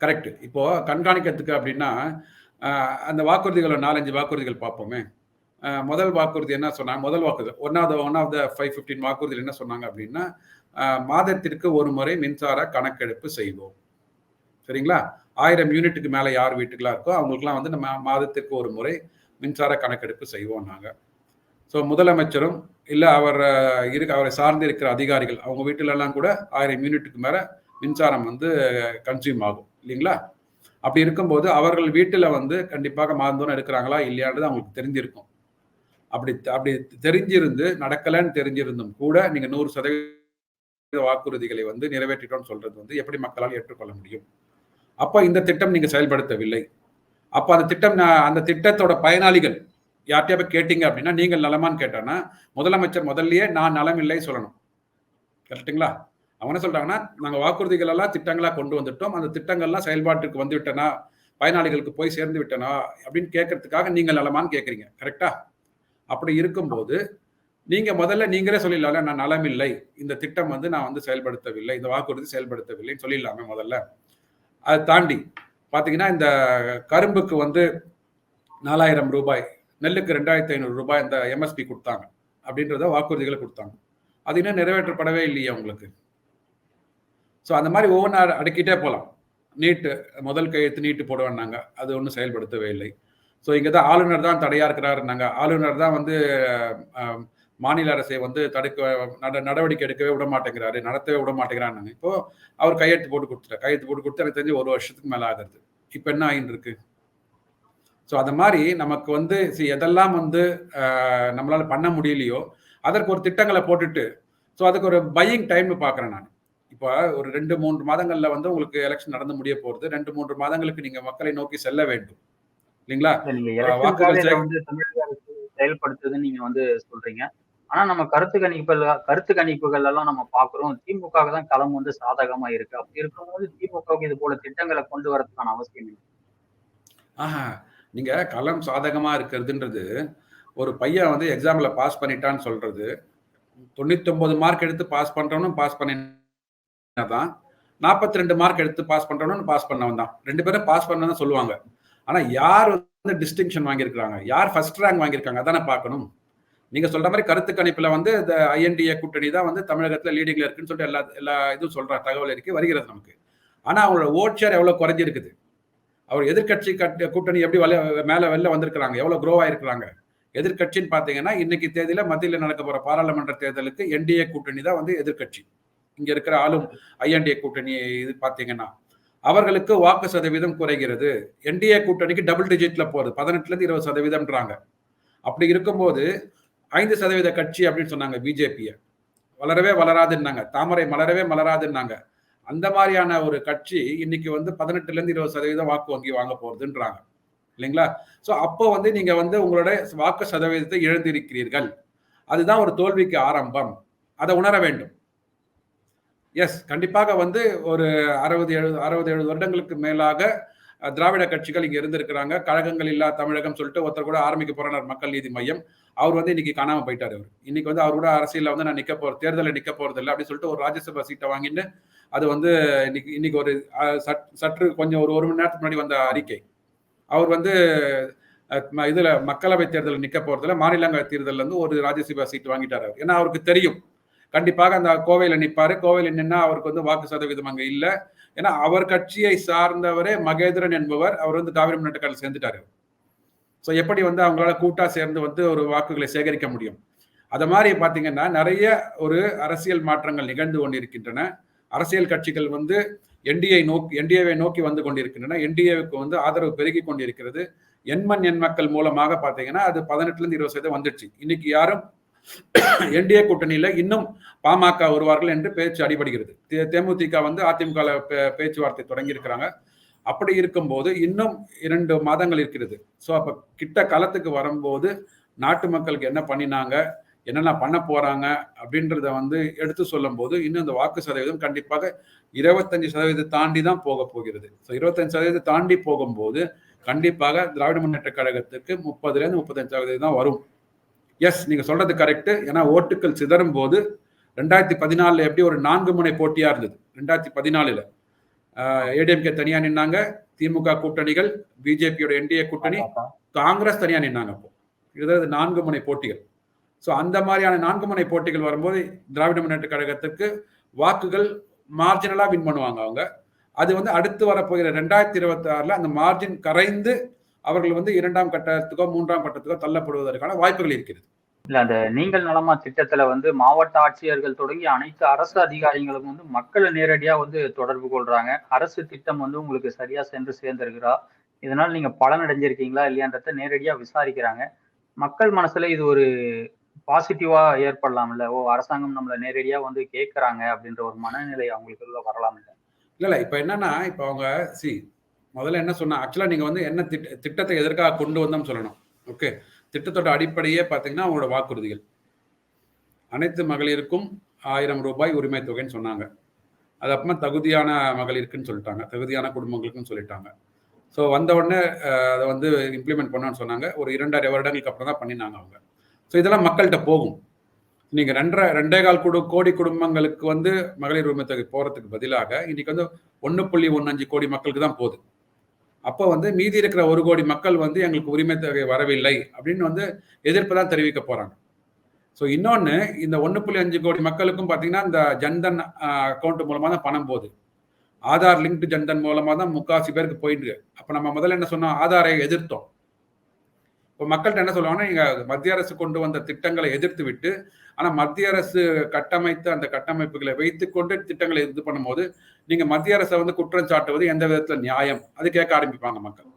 கரெக்ட் இப்போ கண்காணிக்கிறதுக்கு அப்படின்னா அந்த வாக்குறுதிகளை நாலஞ்சு வாக்குறுதிகள் பார்ப்போமே. முதல் வாக்குறுதி என்ன சொன்னாங்க முதல் வாக்குறுதி one of the one of the five fifteen வாக்குறுதிகள் என்ன சொன்னாங்க அப்படின்னா மாதத்திற்கு ஒரு முறை மின்சார கணக்கெடுப்பு செய்வோம். சரிங்களா? ஆயிரம் யூனிட்டுக்கு மேல யார் வீட்டுக்குலாம் இருக்கோ அவங்களுக்குலாம் வந்து நம்ம மாதத்திற்கு ஒரு முறை மின்சார கணக்கெடுப்பு செய்வோம் நாங்க. ஸோ முதலமைச்சரும் இல்லை அவர் அஹ், அவரை சார்ந்து இருக்கிற அதிகாரிகள் அவங்க வீட்டிலெல்லாம் கூட ஆயிரம் யூனிட்டுக்கு மேலே மின்சாரம் வந்து கன்சியூம் ஆகும் இல்லைங்களா? அப்படி இருக்கும்போது அவர்கள் வீட்டில் வந்து கண்டிப்பாக மாதந்தோறும் எடுக்கிறாங்களா இல்லையான்றது அவங்களுக்கு தெரிஞ்சிருக்கும். அப்படி அப்படி தெரிஞ்சிருந்து நடக்கலைன்னு தெரிஞ்சிருந்தும் கூட நீங்கள் நூறு சதவீத வாக்குறுதிகளை வந்து நிறைவேற்றிட்டோம்னு சொல்றது வந்து எப்படி மக்களால் ஏற்றுக்கொள்ள முடியும்? அப்போ இந்த திட்டம் நீங்கள் செயல்படுத்தவில்லை. அப்போ அந்த திட்டம் நான் அந்த திட்டத்தோட பயனாளிகள் யார்கிட்டயா போய் கேட்டீங்க அப்படின்னா நீங்கள் நலமான்னு கேட்டோன்னா முதலமைச்சர் முதல்லயே நான் நலம் இல்லை சொல்லணும். கரெக்ட்டுங்களா? அவங்க என்ன சொல்றாங்கன்னா நாங்கள் வாக்குறுதிகள் எல்லாம் திட்டங்களாக கொண்டு வந்துட்டோம். அந்த திட்டங்கள்லாம் செயல்பாட்டுக்கு வந்து விட்டனா பயனாளிகளுக்கு போய் சேர்ந்து விட்டனா? அப்படின்னு கேட்கறதுக்காக நீங்கள் நலமான்னு கேட்குறீங்க. கரெக்டா அப்படி இருக்கும்போது நீங்கள் முதல்ல நீங்களே சொல்லிடலாம்ல நான் நலம் இல்லை. இந்த திட்டம் வந்து நான் வந்து செயல்படுத்தவில்லை. இந்த வாக்குறுதி செயல்படுத்தவில்லைன்னு சொல்லிடலாமே முதல்ல. அதை தாண்டி பார்த்தீங்கன்னா இந்த கரும்புக்கு வந்து நாலாயிரம் ரூபாய் நெல்லுக்கு ரெண்டாயிரத்தி ஐநூறு ரூபாய் இந்த எம்எஸ்பி கொடுத்தாங்க. அப்படின்றத வாக்குறுதிகளை கொடுத்தாங்க. அது இன்னும் நிறைவேற்றப்படவே இல்லையே உங்களுக்கு. ஸோ அந்த மாதிரி ஒவ்வொன்றா அடுக்கிட்டே போகலாம். நீட்டு முதல் கையெழுத்து நீட்டு போடுவேன்னாங்க. அது ஒன்றும் செயல்படுத்தவே இல்லை. ஸோ இங்கே தான் ஆளுநர் தான் தடையாக இருக்கிறாருன்னாங்க. ஆளுநர் தான் வந்து மாநில அரசை வந்து தடுக்க நட நடவடிக்கை எடுக்கவே விட மாட்டேங்கிறாரு நடத்தவே விட மாட்டேங்கிறாருன்னாங்க. இப்போ அவர் கையெழுத்து போட்டு கொடுத்துட்டார். கையெழுத்து போட்டு கொடுத்து எனக்கு தெரிஞ்சு ஒரு வருஷத்துக்கு மேலே ஆகிறது இப்போ என்ன ஆகின்னு இருக்கு? ஸோ அந்த மாதிரி நமக்கு வந்து எதெல்லாம் வந்து நம்மளால பண்ண முடியலையோ அதற்கு ஒரு திட்டங்களை போட்டுட்டு ஸோ அதுக்கு ஒரு பையிங் டைம்னு பார்க்குறேன் நான். இப்போ ஒரு ரெண்டு மூன்று மாதங்கள்ல வந்து உங்களுக்கு எலெக்ஷன் நடந்து முடிய போகிறது ரெண்டு மூன்று மாதங்களுக்கு நீங்க மக்களை நோக்கி செல்ல வேண்டும். இல்லைங்களா? செயல்படுத்துதுன்னு நீங்க வந்து சொல்றீங்க. ஆனா நம்ம கருத்து கணிப்புகள் கருத்து கணிப்புகள் எல்லாம் நம்ம பாக்குறோம் திமுக தான் களம் வந்து சாதகமா இருக்கு. அப்படி இருக்கும்போது திமுகவுக்கு இது போல திட்டங்களை கொண்டு வரதுக்கான அவசியம் இல்லை ஆஹா. நீங்க களம் சாதகமா இருக்கிறதுன்றது ஒரு பையன் வந்து எக்ஸாம்ல பாஸ் பண்ணிட்டான்னு சொல்றது. தொண்ணூத்தொன்பது மார்க் எடுத்து பாஸ் பண்றவனும் பாஸ் பண்ணினதான். நாற்பத்தி ரெண்டு மார்க் எடுத்து பாஸ் பண்றவனும் பாஸ் பண்ணவன் தான் ரெண்டு பேரும் பாஸ் பண்ணதான் சொல்லுவாங்க. ஆனா யார் வந்து டிஸ்டிங்ஷன் வாங்கியிருக்காங்க யார் ஃபர்ஸ்ட் ரேங்க் வாங்கியிருக்காங்க? அதான பார்க்கணும். நீங்க சொல்ற மாதிரி கருத்து கணிப்புல வந்து இந்த ஐஎன்டிஏ கூட்டணி தான் வந்து தமிழகத்துல லீடிங்ல இருக்குன்னு சொல்லிட்டு எல்லா எல்லா இதுவும் சொல்ற தகவல் இருக்கு வருகிறது நமக்கு. ஆனா அவங்களோட ஓட் ஷேர் எவ்வளவு குறைஞ்சிருக்குது? அவர் எதிர்க்கட்சி கட் கூட்டணி எப்படி வல மேல வெளில வந்திருக்கிறாங்க எவ்வளவு க்ரோ ஆயிருக்கிறாங்க? எதிர்க்கட்சின்னு பாத்தீங்கன்னா இன்னைக்கு தேதியில மத்தியில் நடக்க போற பாராளுமன்ற தேர்தலுக்கு என்டிஏ கூட்டணி தான் வந்து எதிர்க்கட்சி. இங்க இருக்கிற ஆளும் ஐஎன்டிஏ கூட்டணி இது பாத்தீங்கன்னா அவர்களுக்கு வாக்கு சதவீதம் குறைகிறது. என்டிஏ கூட்டணிக்கு டபுள் டிஜிட்ல போகுது பதினெட்டுல இருந்து இருபது சதவீதம்ன்றாங்க. அப்படி இருக்கும்போது ஐந்து சதவீத கட்சி அப்படின்னு சொன்னாங்க பிஜேபியை வளரவே வளராதுன்னாங்க தாமரை மலரவே மலராதுன்னாங்க. அந்த மாதிரியான ஒரு கட்சி இன்னைக்கு வந்து பதினெட்டுல இருந்து இருபது சதவீதம் வாக்கு வங்கி வாங்க போகிறதுன்றாங்க இல்லைங்களா? ஸோ அப்போ வந்து நீங்க வந்து உங்களோட வாக்கு சதவீதத்தை இழந்திருக்கிறீர்கள். அதுதான் ஒரு தோல்விக்கு ஆரம்பம். அதை உணர வேண்டும். எஸ் கண்டிப்பாக வந்து ஒரு அறுபது எழுபது அறுபது எழுபது வருடங்களுக்கு மேலாக திராவிட கட்சிகள் இங்க இருந்திருக்கிறாங்க. கழகங்கள் இல்லா தமிழகம் சொல்லிட்டு ஒருத்தர் கூட ஆரம்பிக்க போறார் மக்கள் நீதி மையம். அவர் வந்து இன்னைக்கு காணாம போயிட்டாரு அவர். இன்னைக்கு வந்து அவர் கூட அரசியலில் வந்து நான் நிக்க போற தேர்தலில் நிக்க போறது இல்லை அப்படின்னு சொல்லிட்டு ஒரு ராஜ்யசபா சீட்டை வாங்கிட்டு அது வந்து இன்னைக்கு இன்னைக்கு ஒரு சற்று கொஞ்சம் ஒரு ஒரு மணி நேரத்துக்கு முன்னாடி வந்த அறிக்கை. அவர் வந்து ம- இதுல மக்களவை தேர்தலில் நிக்க போறதுல மாநிலங்களவை தேர்தலில் இருந்து ஒரு ராஜ்யசபா சீட் வாங்கிட்டாரு அவர். ஏன்னா அவருக்கு தெரியும். கண்டிப்பாக அந்த கோவையில் நிற்பார் கோவையில் நின்னா அவருக்கு வந்து வாக்கு சதவீதம் அங்கே இல்லை. ஏன்னா அவர் கட்சியை சார்ந்தவரே மகேந்திரன் என்பவர் அவர் வந்து காவிரி முன்னேற்ற கழகத்தில் ஸோ எப்படி வந்து அவங்களால கூட்டா சேர்ந்து வந்து ஒரு வாக்குகளை சேகரிக்க முடியும்? அதை மாதிரி பார்த்தீங்கன்னா நிறைய ஒரு அரசியல் மாற்றங்கள் நிகழ்ந்து கொண்டிருக்கின்றன. அரசியல் கட்சிகள் வந்து என்டிஏ நோக்கி என்டிஏவை நோக்கி வந்து கொண்டிருக்கின்றன. என்டிஏவுக்கு வந்து ஆதரவு பெருகி கொண்டிருக்கிறது. எண்மண் எண் மக்கள் மூலமாக பார்த்தீங்கன்னா அது பதினெட்டுல இருந்து இருபது சதவீதம் வந்துடுச்சு. இன்னைக்கு யாரும் என்டிஏ கூட்டணியில இன்னும் பாமக வருவார்கள் என்று பேச்சு அடிபடுகிறது. தே- தேமுதிக வந்து அதிமுக பேச்சுவார்த்தை தொடங்கி இருக்கிறாங்க அப்படி இருக்கும்போது இன்னும் இரண்டு மாதங்கள் இருக்கிறது. ஸோ அப்ப கிட்ட காலத்துக்கு வரும்போது நாட்டு மக்களுக்கு என்ன பண்ணினாங்க? என்னென்ன பண்ண போறாங்க அப்படின்றத வந்து எடுத்து சொல்லும் போது இன்னும் இந்த வாக்கு சதவீதம் கண்டிப்பாக இருபத்தஞ்சு சதவீதம் தாண்டி தான் போக போகிறது. ஸோ இருபத்தஞ்சு சதவீதம் தாண்டி போகும்போது கண்டிப்பாக திராவிட முன்னேற்ற கழகத்துக்கு முப்பதுல இருந்து முப்பத்தஞ்சு சதவீதம் தான் வரும். எஸ் நீங்க சொல்றது கரெக்ட் ஏன்னா ஓட்டுகள் சிதறும் போது ரெண்டாயிரத்தி பதினாலுல எப்படி ஒரு நான்கு முனை போட்டியா இருந்தது? ரெண்டாயிரத்தி பதினாலுல. ஏடிஎம்கே தனியா நின்னாங்க. திமுக கூட்டணிகள் பிஜேபியோட என்டிஏ கூட்டணி காங்கிரஸ் தனியா நின்னாங்க அப்போ. இது நான்கு முனை போட்டிகள். ஸோ அந்த மாதிரியான நான்கு முனை போட்டிகள் வரும்போது திராவிட முன்னேற்ற கழகத்துக்கு வாக்குகள் மார்ஜினலாக வின் பண்ணுவாங்க அவங்க. அது வந்து அடுத்து வரப்போகிற ரெண்டாயிரத்தி இருபத்தி ஆறில் அந்த மார்ஜின் கரைந்து அவர்கள் வந்து இரண்டாம் கட்டத்துக்கோ மூன்றாம் கட்டத்துக்கோ தள்ளப்படுவதற்கான வாய்ப்புகள் இருக்கிறது. இல்ல அந்த நீங்கள் நலமா திட்டத்துல வந்து மாவட்ட ஆட்சியர்கள் தொடங்கி அனைத்து அரசு அதிகாரிகளும் வந்து மக்களை நேரடியா வந்து தொடர்பு கொள்றாங்க. அரசு திட்டம் வந்து உங்களுக்கு சரியா சென்று சேர்ந்திருக்கிறா இதனால நீங்க பலன் அடைஞ்சிருக்கீங்களா இல்லையான்றத நேரடியா விசாரிக்கிறாங்க. மக்கள் மனசுல இது ஒரு பாசிட்டிவா ஏற்படலாம்ல. ஓ அரசாங்கம் நம்மள நேரடியா வந்து கேட்கறாங்க அப்படின்ற ஒரு மனநிலை அவங்களுக்குள்ள வரலாம் இல்ல. இல்ல இப்ப என்னன்னா இப்ப அவங்க சி முதல்ல என்ன சொன்னா ஆக்சுவலா நீங்க வந்து என்ன திட்ட திட்டத்தை எதற்காக கொண்டு வந்தோம் சொல்லணும். ஓகே. திட்டத்தோட அடிப்படையே பாத்தீங்கன்னா அவங்களோட வாக்குறுதிகள். அனைத்து மகளிருக்கும் ஆயிரம் ரூபாய் உரிமை தொகைன்னு சொன்னாங்க. அது அப்புறமா தகுதியான மகளிருக்குன்னு சொல்லிட்டாங்க. தகுதியான குடும்பங்களுக்குன்னு சொல்லிட்டாங்க. ஸோ வந்த உடனே அதை வந்து இம்ப்ளிமெண்ட் பண்ணோன்னு சொன்னாங்க. ஒரு இரண்டரை வருடங்களுக்கு அப்புறம் தான் பண்ணினாங்க அவங்க. ஸோ இதெல்லாம் மக்கள்கிட்ட போகும். நீங்கள் ரெண்டரை ரெண்டே கால் குடு கோடி குடும்பங்களுக்கு வந்து மகளிர் உரிமை தொகை போகிறதுக்கு பதிலாக இன்றைக்கி வந்து ஒன்று புள்ளி ஒன்று அஞ்சு கோடி மக்களுக்கு தான் போகுது. அப்போ வந்து மீதி இருக்கிற ஒரு கோடி மக்கள் வந்து எங்களுக்கு உரிமை தொகை வரவில்லை அப்படின்னு வந்து எதிர்ப்பு தான் தெரிவிக்க போகிறாங்க ஸோ இன்னொன்று இந்த ஒன்று புள்ளி அஞ்சு கோடி மக்களுக்கும் பார்த்தீங்கன்னா இந்த ஜன்தன் அக்கௌண்ட் மூலமாக தான் பணம் போகுது. ஆதார் லிங்க்டு ஜன்தன் மூலமாக தான் முக்காசி பேருக்கு போயிட்டு அப்போ நம்ம முதல்ல என்ன சொன்னோம்? ஆதாரை எதிர்த்தோம். இப்போ மக்கள்கிட்ட என்ன சொல்லுவாங்கன்னா நீங்கள் மத்திய அரசு கொண்டு வந்த திட்டங்களை எதிர்த்து விட்டு ஆனால் மத்திய அரசு கட்டமைத்த அந்த கட்டமைப்புகளை வைத்துக்கொண்டு திட்டங்களை இது பண்ணும்போது நீங்கள் மத்திய அரசை வந்து குற்றம் சாட்டுவது எந்த விதத்தில் நியாயம்? அது கேட்க ஆரம்பிப்பாங்க மக்கள்.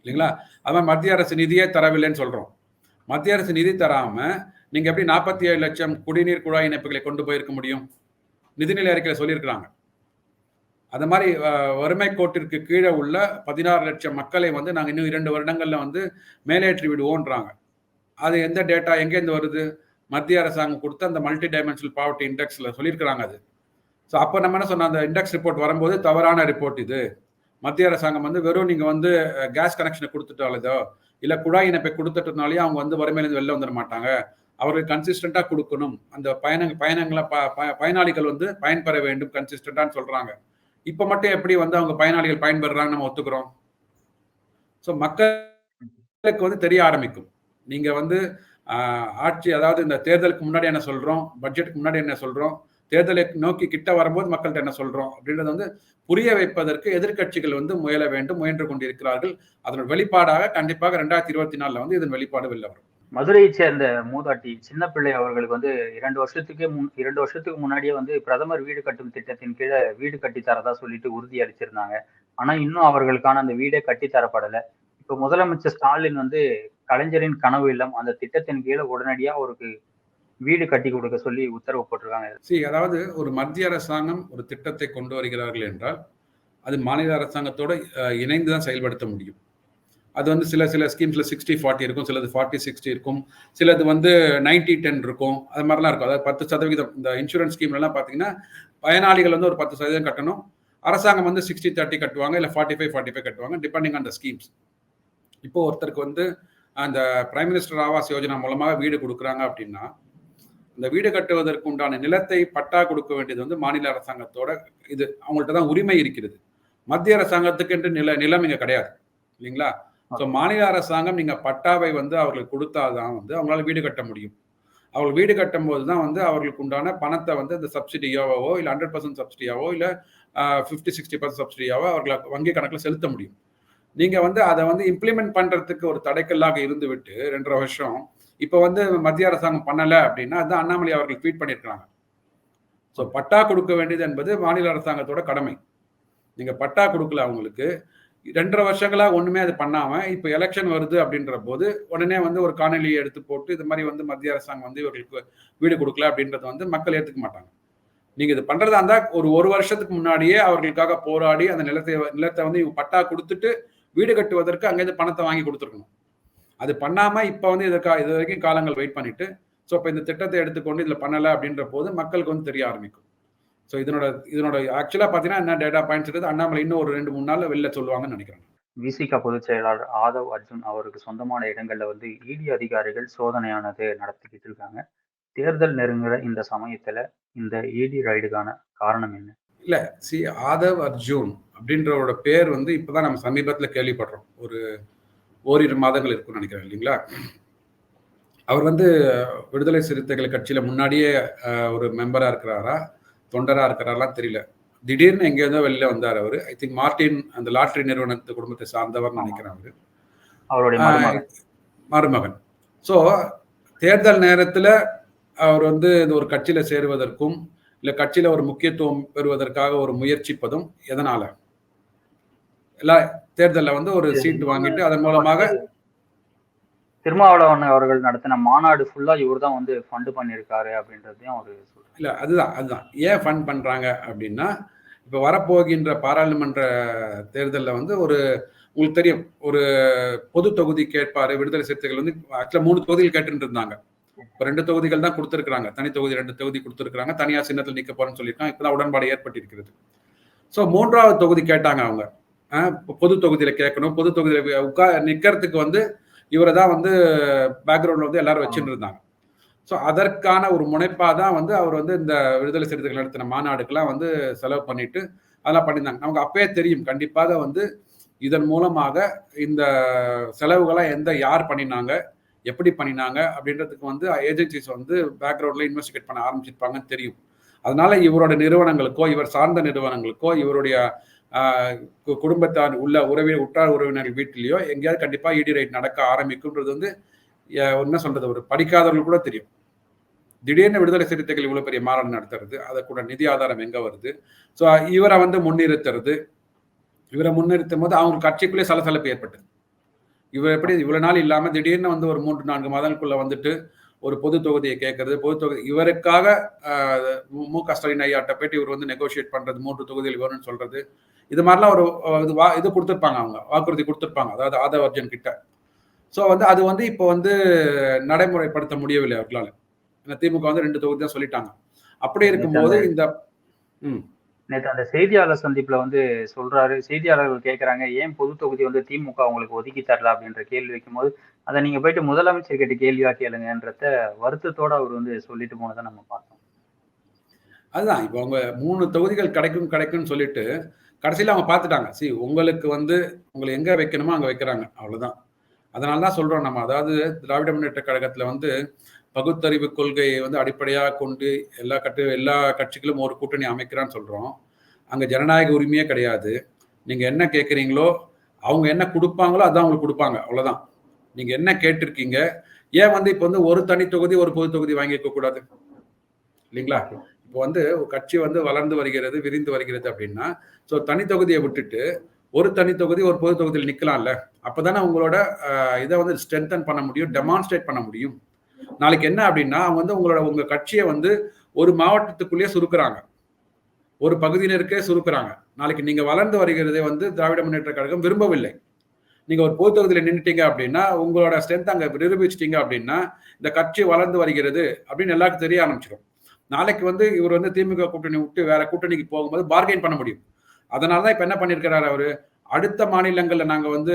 இல்லைங்களா? அதான் மத்திய அரசு நிதியே தரவில்லைன்னு சொல்கிறோம் மத்திய அரசு நிதி தராம நீங்க எப்படி நாற்பத்தி ஏழு லட்சம் குடிநீர் குழாய் இணைப்புகளை கொண்டு போயிருக்க முடியும்? நிதிநிலை அறிக்கையில் சொல்லியிருக்கிறாங்க. அந்த மாதிரி வறுமை கோட்டிற்கு கீழே உள்ள பதினாறு லட்சம் மக்களை வந்து நாங்கள் இன்னும் இரண்டு வருடங்களில் வந்து மேலேற்றி விடுவோன்றாங்க. அது எந்த டேட்டா எங்கேருந்து வருது? மத்திய அரசாங்கம் கொடுத்த அந்த மல்டி டைமென்ஷனல் பாவர்ட்டி இண்டெக்ஸில் சொல்லியிருக்கிறாங்க அது. ஸோ அப்போ நம்ம என்ன சொன்ன அந்த இண்டெக்ஸ் ரிப்போர்ட் வரும்போது தவறான ரிப்போர்ட் இது. மத்திய அரசாங்கம் வந்து வெறும் நீங்கள் வந்து கேஸ் கனெக்ஷனை கொடுத்துட்டாலதோ இல்லை குழாய் இணைப்பை கொடுத்துட்டதுனாலே அவங்க வந்து வறுமையிலேருந்து வெளில வந்துட மாட்டாங்க. அவர்கள் கன்சிஸ்டண்ட்டாக கொடுக்கணும். அந்த பயண பயணங்களை ப பயனாளிகள் வந்து பயன்பெற வேண்டும் கன்சிஸ்டண்ட்டான்னு சொல்கிறாங்க இப்போ மட்டும் எப்படி வந்து அவங்க பயனாளிகள் பயன்பெறாங்க நம்ம ஒத்துக்கிறோம்? ஸோ மக்களுக்கு வந்து தெரிய ஆரம்பிக்கும். நீங்க வந்து ஆட்சி அதாவது இந்த தேர்தலுக்கு முன்னாடி என்ன சொல்றோம்? பட்ஜெட்டுக்கு முன்னாடி என்ன சொல்றோம்? தேர்தலை நோக்கி கிட்ட வரும்போது மக்கள்கிட்ட என்ன சொல்றோம்? அப்படின்றது வந்து புரிய வைப்பதற்கு எதிர்கட்சிகள் வந்து முயல வேண்டும் முயன்று கொண்டிருக்கிறார்கள். அதன் வெளிப்பாடாக கண்டிப்பாக ரெண்டாயிரத்தி இருபத்தி நாலுல வந்து இதன் வெளிப்பாடு வெளில வரும். மதுரையை சேர்ந்த மூதாட்டி சின்ன பிள்ளை அவர்களுக்கு வந்து இரண்டு வருஷத்துக்கு முன் இரண்டு வருஷத்துக்கு முன்னாடியே வந்து பிரதமர் வீடு கட்டும் திட்டத்தின் கீழே வீடு கட்டி தரதா சொல்லிட்டு உறுதி அளிச்சிருந்தாங்க. ஆனா இன்னும் அவர்களுக்கான அந்த வீடே கட்டி தரப்படல. இப்ப முதலமைச்சர் ஸ்டாலின் வந்து கலைஞரின் கனவு இல்லம் அந்த திட்டத்தின் கீழே உடனடியா அவருக்கு வீடு கட்டி கொடுக்க சொல்லி உத்தரவு போட்டிருக்காங்க. சரி அதாவது ஒரு மத்திய அரசாங்கம் ஒரு திட்டத்தை கொண்டு வருகிறார்கள் என்றால் அது மாநில அரசாங்கத்தோட இணைந்து தான் செயல்படுத்த முடியும். அது வந்து சில சில ஸ்கீம்ஸில் சிக்ஸ்டி ஃபார்ட்டி இருக்கும் சிலது ஃபார்ட்டி சிக்ஸ்டி இருக்கும். சிலது வந்து நைன்டி டென் இருக்கும். அது மாதிரிலாம் இருக்கும். அதாவது பத்து சதவீதம் இந்த இன்சூரன்ஸ் ஸ்கீம்லலாம் பார்த்தீங்கன்னா பயனாளிகள் வந்து ஒரு பத்து சதவீதம் கட்டணும். அரசாங்கம் வந்து சிக்ஸ்டி தேர்ட்டி கட்டுவாங்க இல்லை ஃபார்ட்டி ஃபைவ் ஃபார்ட்டி ஃபைவ் கட்டுவாங்க டிபெண்டிங் ஆன் த ஸ்கீம்ஸ் இப்போ ஒருத்தருக்கு வந்து அந்த பிரைம் மினிஸ்டர் ஆவாஸ் யோஜனா மூலமாக வீடு கொடுக்குறாங்க அப்படின்னா இந்த வீடு கட்டுவதற்கு உண்டான நிலத்தை பட்டா கொடுக்க வேண்டியது வந்து மாநில அரசாங்கத்தோட இது. அவங்கள்ட்ட தான் உரிமை இருக்கிறது. மத்திய அரசாங்கத்துக்கு என்று நில நிலம் இங்கே கிடையாது. இல்லைங்களா? ஸோ மாநில அரசாங்கம் நீங்கள் பட்டாவை வந்து அவர்களுக்கு கொடுத்தாதான் வந்து அவங்களால வீடு கட்ட முடியும். அவர்கள் வீடு கட்டும் போது தான் வந்து அவர்களுக்கு உண்டான பணத்தை வந்து இந்த சப்சிடியாவோ இல்லை ஹண்ட்ரட் பர்சன்ட் சப்சிடியாவோ இல்லை ஃபிஃப்டி சிக்ஸ்டி பர்சன்ட் சப்சிடியாவோ அவர்களை வங்கி கணக்கில் செலுத்த முடியும். நீங்கள் வந்து அதை வந்து இம்ப்ளிமெண்ட் பண்ணுறதுக்கு ஒரு தடைக்கல்லாக இருந்துவிட்டு ரெண்டரை வருஷம் இப்போ வந்து மத்திய அரசாங்கம் பண்ணலை அப்படின்னா அதுதான் அண்ணாமலை அவர்கள் ட்வீட் பண்ணியிருக்கிறாங்க. ஸோ பட்டா கொடுக்க வேண்டியது என்பது மாநில அரசாங்கத்தோட கடமை. நீங்கள் பட்டா கொடுக்கல அவங்களுக்கு ரெண்டரை வருஷங்களா ஒண்ணுமே அது பண்ணாம இப்போ எலெக்ஷன் வருது அப்படின்ற போது உடனே வந்து ஒரு காணொலியை எடுத்து போட்டு இது மாதிரி வந்து மத்திய அரசாங்கம் வந்து இவர்களுக்கு வீடு கொடுக்கல அப்படின்றத வந்து மக்கள் ஏற்றுக்க மாட்டாங்க. நீங்க இது பண்றதா இருந்தா ஒரு ஒரு வருஷத்துக்கு முன்னாடியே அவர்களுக்காக போராடி அந்த நிலத்தை நிலத்தை வந்து இவங்க பட்டா கொடுத்துட்டு வீடு கட்டுவதற்கு அங்கேருந்து பணத்தை வாங்கி கொடுத்துருக்கணும். அது பண்ணாம இப்போ வந்து இதற்கா இது வரைக்கும் காலங்கள் வெயிட் பண்ணிட்டு ஸோ இப்போ இந்த திட்டத்தை எடுத்துக்கொண்டு இதில் பண்ணலை அப்படின்ற போது மக்களுக்கு வந்து தெரிய ஆரம்பிக்கும். ஸோ இதனோட இதனோட ஆக்சுவலா பாத்தீங்கன்னா என்ன டேட்டா பாயிண்ட்ஸ் இருக்குது? அண்ணாமலை இன்னும் ஒரு ரெண்டு மூணு நாள்ல வெளில சொல்லுவாங்கன்னு நினைக்கிறேன். விசிகா பொதுச் செயலாளர் ஆதவ் அர்ஜுன் அவருக்கு சொந்தமான இடங்கள்ல வந்து இடி அதிகாரிகள் சோதனையானது நடத்திக்கிட்டு இருக்காங்க. தேர்தல் நெருங்குற இந்த சமயத்துல இந்த இடி ரைடுக்கான காரணம் என்ன? இல்ல சி ஆதவ் அர்ஜுன் அப்படின்றவரோட பேர் வந்து இப்பதான் நம்ம சமீபத்துல கேள்விப்படுறோம். ஒரு ஓரிரு மாதங்கள் இருக்கும்னு நினைக்கிறேன் இல்லைங்களா? அவர் வந்து விடுதலை சிறுத்தைகள் கட்சியில முன்னாடியே ஒரு மெம்பரா இருக்கிறாரா? தொண்டரா இருக்கிறாரெல்லாம் தெரியல. திடீர்னு எங்கேருந்தோ வெளியில வந்தார் அவர். ஐ திங்க் மார்டின் அந்த லாட்ரி நிறுவனத்து குடும்பத்தை சார்ந்தவர் நினைக்கிறேன் அவரு. அவருடைய மருமகன். ஸோ தேர்தல் நேரத்துல அவர் வந்து இந்த ஒரு கட்சியில சேருவதற்கும் இல்ல கட்சியில ஒரு முக்கியத்துவம் பெறுவதற்காக ஒரு முயற்சிப்பதும் எதனால? எல்லா தேர்தலில் வந்து ஒரு சீட் வாங்கிட்டு அதன் மூலமாக திருமாவளவன் அவர்கள் நடத்தின மாநாடு ஃபுல்லா இவர் தான் வந்து ஃபண்ட் பண்ணியிருக்காரு அப்படின்றதையும் அவர் இல்ல அதுதான் அதுதான். ஏன் ஃபண்ட் பண்றாங்க அப்படின்னா இப்ப வரப்போகின்ற பாராளுமன்ற தேர்தலில் வந்து ஒரு உங்களுக்கு தெரியும் ஒரு பொது தொகுதி கேட்பாரு விடுதலை சிறுத்தைகள் வந்து ஆக்சுவலாக மூணு தொகுதிகள் கேட்டு இருந்தாங்க. இப்போ ரெண்டு தொகுதிகள் தான் கொடுத்துருக்குறாங்க. தனி தொகுதி ரெண்டு தொகுதி கொடுத்துருக்காங்க தனியாக சின்னத்தில் நிற்க போறேன்னு சொல்லியிருக்காங்க. இப்பதான் உடன்பாடு ஏற்பட்டிருக்கிறது. ஸோ மூன்றாவது தொகுதி கேட்டாங்க அவங்க. பொது தொகுதியில் கேட்கணும். பொது தொகுதியில் உட்கா நிற்கிறதுக்கு வந்து இவரை தான் வந்து பேக்ரவுண்ட்ல வந்து எல்லாரும் வச்சுட்டு இருந்தாங்க ஸோ அதற்கான ஒரு முனைப்பா தான் வந்து அவர் வந்து இந்த விடுதலை சிறுத்தைகள் நடத்தின மாநாடுக்கெல்லாம் வந்து செலவு பண்ணிட்டு அதெல்லாம் பண்ணியிருந்தாங்க. நமக்கு அப்பயே தெரியும். கண்டிப்பாக வந்து இதன் மூலமாக இந்த செலவுகளை எந்த யார் பண்ணினாங்க எப்படி பண்ணினாங்க அப்படின்றதுக்கு வந்து ஏஜென்சிஸ் வந்து பேக்ரவுண்ட்ல இன்வெஸ்டிகேட் பண்ண ஆரம்பிச்சிருப்பாங்கன்னு தெரியும். அதனால இவரோட நிறுவனங்களுக்கோ இவர் சார்ந்த நிறுவனங்களுக்கோ இவருடைய குடும்பத்தார் உள்ள உறவினர் உற்றார் உறவினர்கள் வீட்டிலேயோ எங்கேயாவது கண்டிப்பா இடி ரைட் நடக்க ஆரம்பிக்கும்ன்றது வந்து என்ன சொல்றது ஒரு படிக்காதவர்கள் கூட தெரியும். திடீர்னு விடுதலை சிறுத்தைகள் இவ்வளவு பெரிய மாநாடு நடத்துறது அதை கூட நிதி ஆதாரம் எங்க வருது? ஸோ இவரை வந்து முன்னிறுத்துறது. இவரை முன்னிறுத்தும் போது அவங்க கட்சிக்குள்ளே சலசலப்பு ஏற்பட்டது. இவர் எப்படி இவ்வளவு நாள் இல்லாம திடீர்னு வந்து ஒரு மூன்று நான்கு மாதங்களுக்குள்ள வந்துட்டு ஒரு பொது தொகுதியை கேட்கறது பொது தொகுதி இவருக்காக மு க ஸ்டாலின் ஐயாட்ட போயிட்டு இவர் வந்து நெகோசியேட் பண்றது மூன்று தொகுதியில் வரும்னு சொல்றது. இது மாதிரிலாம் ஒரு இது வா இது கொடுத்துருப்பாங்க அவங்க வாக்குறுதி கொடுத்துருப்பாங்க அதாவது ஆதவ அர்ஜுன் கிட்ட. ஸோ வந்து அது வந்து இப்போ வந்து நடைமுறைப்படுத்த முடியவில்லை அவர்களால். ஏன்னா திமுக வந்து ரெண்டு தொகுதி தான் சொல்லிட்டாங்க. அப்படி இருக்கும்போது இந்த நேற்று அந்த செய்தியாளர் சந்திப்புல வந்து சொல்றாரு செய்தியாளர்கள் கேட்கறாங்க ஏன் பொது தொகுதி வந்து திமுக உங்களுக்கு ஒதுக்கி தரல அப்படின்ற கேள்வி வைக்கும்போது அதை நீங்க போயிட்டு முதலமைச்சர் கிட்ட கேள்வியா கேளுங்கன்றத வருத்தத்தோட அவர் வந்து சொல்லிட்டு போனதை நம்ம பார்த்தோம். அதுதான் இப்போ அவங்க மூணு தொகுதிகள் கிடைக்கும் கிடைக்கும்னு சொல்லிட்டு கடைசியில் அவங்க பார்த்துட்டாங்க. சி உங்களுக்கு வந்து உங்களை எங்கே வைக்கணுமோ அங்கே வைக்கிறாங்க. அவ்வளோதான் அதனால தான் சொல்கிறோம் நம்ம. அதாவது திராவிட முன்னேற்ற கழகத்தில் வந்து பகுத்தறிவு கொள்கையை வந்து அடிப்படையாக கொண்டு எல்லா கட்டு எல்லா கட்சிகளும் ஒரு கூட்டணி அமைக்கிறான்னு சொல்கிறோம் அங்கே ஜனநாயக உரிமையே கிடையாது. நீங்கள் என்ன கேட்குறீங்களோ அவங்க என்ன கொடுப்பாங்களோ அதான் அவங்களுக்கு கொடுப்பாங்க. அவ்வளோதான் நீங்க என்ன கேட்டிருக்கீங்க? ஏன் வந்து இப்போ வந்து ஒரு தனி தொகுதி ஒரு பொது தொகுதி வாங்கிக்க கூடாது? இல்லைங்களா? இப்போ வந்து கட்சி வந்து வளர்ந்து வருகிறது விரிந்து வருகிறது அப்படின்னா ஸோ தனி தொகுதியை விட்டுட்டு ஒரு தனி தொகுதி ஒரு பொது தொகுதியில் நிற்கலாம்ல அப்போதானே உங்களோட இதை வந்து ஸ்ட்ரென்தன் பண்ண முடியும் டெமான்ஸ்ட்ரேட் பண்ண முடியும். நாளைக்கு என்ன அப்படின்னா அவங்க வந்து உங்களோட உங்க கட்சியை வந்து ஒரு மாவட்டத்துக்குள்ளேயே சுருக்குறாங்க. ஒரு பகுதியினருக்கே சுருக்குறாங்க. நாளைக்கு நீங்க வளர்ந்து வருகிறதே வந்து திராவிட முன்னேற்ற கழகம் விரும்பவில்லை. நீங்க ஒரு பொது நின்றுட்டீங்க அப்படின்னா உங்களோட ஸ்ட்ரென்த் அங்க நிரூபிச்சிட்டீங்க அப்படின்னா இந்த கட்சி வளர்ந்து வருகிறது அப்படின்னு எல்லாருக்கும் தெரிய ஆரம்பிச்சிடும். நாளைக்கு வந்து இவர் வந்து திமுக கூட்டணி விட்டு வேற கூட்டணிக்கு போகும்போது பார்கெயின் பண்ண முடியும். அதனால தான் இப்போ என்ன பண்ணியிருக்கிறாரு அவரு? அடுத்த மாநிலங்களில் நாங்கள் வந்து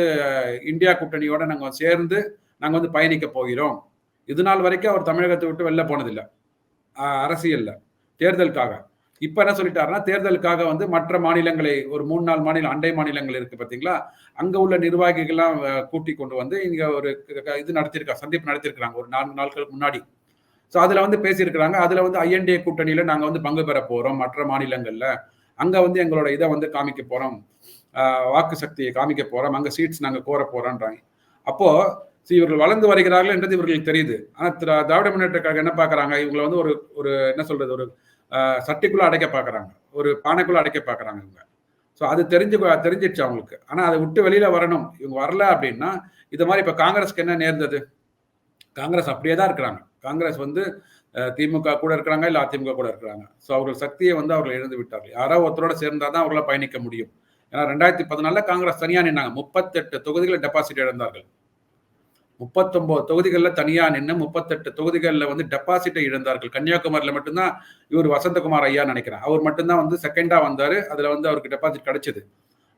இந்தியா கூட்டணியோட நாங்கள் சேர்ந்து நாங்கள் வந்து பயணிக்க போகிறோம். இது நாள் வரைக்கும் அவர் தமிழகத்தை விட்டு வெளில போனதில்லை. அரசியல்ல தேர்தலுக்காக. இப்ப என்ன சொல்லிட்டாருன்னா தேர்தலுக்காக வந்து மற்ற மாநிலங்களை ஒரு மூணு நாலு மாநிலம் அண்டை மாநிலங்கள் இருக்கு பாத்தீங்களா? அங்க உள்ள நிர்வாகிகள்லாம் கூட்டி கொண்டு வந்து இங்க ஒரு இது நடத்திருக்கா சந்திப்பு நடத்திருக்கிறாங்க ஒரு நான்கு நாட்களுக்கு முன்னாடி. ஸோ அதுல வந்து பேசியிருக்கிறாங்க அதுல வந்து ஐஎன்டிஏ கூட்டணியில நாங்க வந்து பங்கு பெற போறோம் மற்ற மாநிலங்கள்ல. அங்க வந்து எங்களோட இதை வந்து காமிக்க போறோம் வாக்கு சக்தியை காமிக்க போறோம் அங்க சீட்ஸ் நாங்க கோர போறோன்றாங்க. அப்போ இவர்கள் வளர்ந்து வருகிறார்கள் என்றது இவர்களுக்கு தெரியுது. ஆனா திராவிட முன்னேற்ற கழகம் என்ன பாக்குறாங்க? இவங்களை வந்து ஒரு ஒரு என்ன சொல்றது ஒரு சட்டிக்குள்ள அடைக்க பார்க்குறாங்க ஒரு பானைக்குள்ள அடைக்க பார்க்குறாங்க இவங்க. ஸோ அது தெரிஞ்சு தெரிஞ்சிடுச்சு அவங்களுக்கு. ஆனால் அதை விட்டு வெளியில் வரணும். இவங்க வரல அப்படின்னா இது மாதிரி இப்போ காங்கிரஸ்க்கு என்ன நேர்ந்தது? காங்கிரஸ் அப்படியே தான் இருக்கிறாங்க. காங்கிரஸ் வந்து திமுக கூட இருக்கிறாங்க இல்லை அதிமுக கூட இருக்கிறாங்க. ஸோ அவர்கள் சக்தியை வந்து அவர்கள் இழந்து விட்டார்கள். யாராவது ஒருத்தரோட சேர்ந்தா தான் அவர்களால் பயணிக்க முடியும். ஏன்னா ரெண்டாயிரத்தி பதினாலில் காங்கிரஸ் தனியாக நின்னாங்க. முப்பத்தெட்டு தொகுதிகளை டெபாசிட் இழந்தார்கள். முப்பத்தொன்பது தொகுதிகளில் தனியாக நின்று முப்பத்தெட்டு தொகுதிகளில் வந்து டெபாசிட்டை இழந்தார்கள். கன்னியாகுமரியில் மட்டும்தான் இவர் வசந்தகுமார் ஐயா நினைக்கிறேன். அவர் மட்டும்தான் வந்து செகண்டாக வந்தார். அதில் வந்து அவருக்கு டெபாசிட் கிடைச்சது.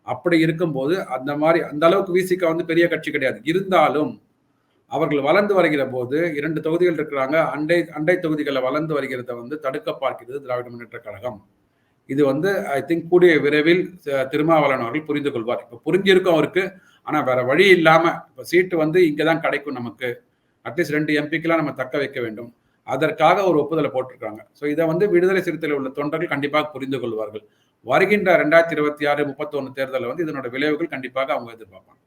அப்படி இருக்கும்போது அந்த மாதிரி அந்த அளவுக்கு விசிக வந்து பெரிய கட்சி கிடையாது. இருந்தாலும் அவர்கள் வளர்ந்து வருகிற போது இரண்டு தொகுதிகள் இருக்கிறாங்க. அண்டை அண்டை தொகுதிகளில் வளர்ந்து வருகிறத வந்து தடுக்க பார்க்கிறது திராவிட முன்னேற்ற கழகம். இது வந்து ஐ திங்க் கூடிய விரைவில் திருமாவளவன் அவர்கள் புரிந்து கொள்வார். இப்போ புரிஞ்சிருக்கும் அவருக்கு. ஆனால் வேற வழி இல்லாமல் இப்போ சீட்டு வந்து இங்கே தான் கிடைக்கும் நமக்கு. அட்லீஸ்ட் ரெண்டு எம்பிக்கெலாம் நம்ம தக்க வைக்க வேண்டும். அதற்காக ஒரு ஒப்புதலை போட்டிருக்காங்க. ஸோ இதை வந்து விடுதலை சிறுத்தையில் உள்ள தொண்டர்கள் கண்டிப்பாக புரிந்து கொள்வார்கள். வருகின்ற ரெண்டாயிரத்தி இருபத்தி ஆறு முப்பத்தொன்று தேர்தலில் வந்து இதனோட விளைவுகள் கண்டிப்பாக அவங்க எதிர்பார்ப்பாங்க.